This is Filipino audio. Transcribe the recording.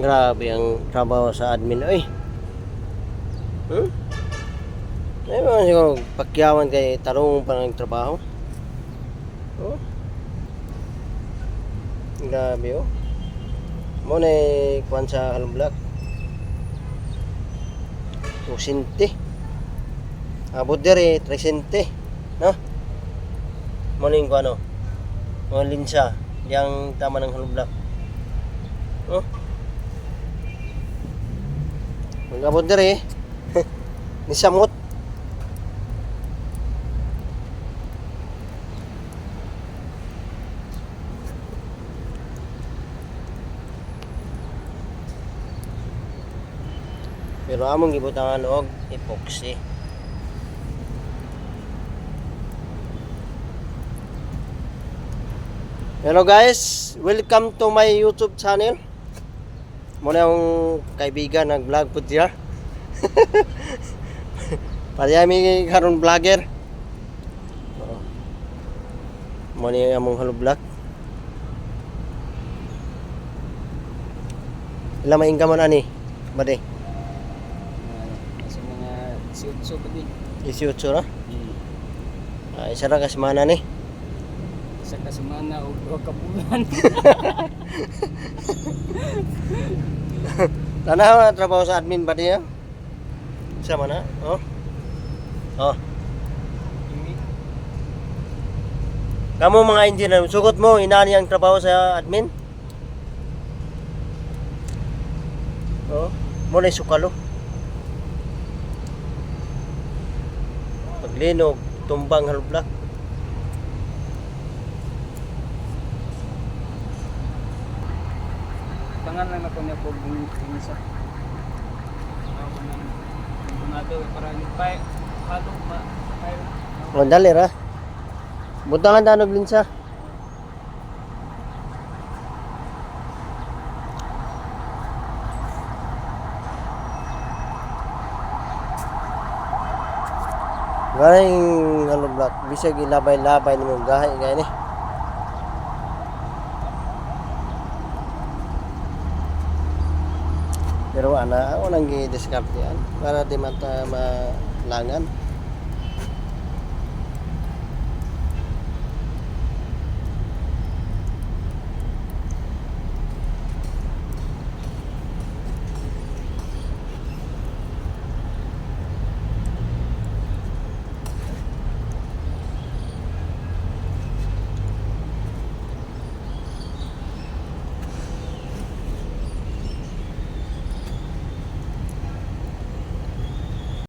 Grabe ang trabaho sa admin. Uy. Hmm? Ay, mga siguro pakyawan kay tarong pa ng trabaho. Oh. Grabe oh. Mo na kuan sa Halong-Black. Tusinte. Abot dere, tresente. No? Mo na yung kuan oh. Mga linsa. Yang tama ng Halong-Black. Oh. Magabot dere. Ni samot. Pero among gibutangan og epoxy. Hello guys, welcome to my YouTube channel. Muna yung kaibigan nag-vlog po diya. Pariyami karon vlogger. Oo. Muna yung among halo vlog. Ilang maingka mo na ni? Bade, sa mga siutso pa din. 18 na? Hmm. Ah, isa ra ka semana ni. Sa kasemana o duha. Tanaw na trabaho sa admin ba diya? Sama na? Oh. Oh. Kamu mga engineer, sugot mo, inani ang trabaho sa admin? Oh, mo na sukalo. Paglinog, tumbang halubla. Pangalan ako niya po sa ma pay Oh, dali ra. Butangan danog linsa. Galing ano black, bisag ilabay-labay ni mong gahay gaya Pero ana, ako nang gi-discard yan para di mata malangan.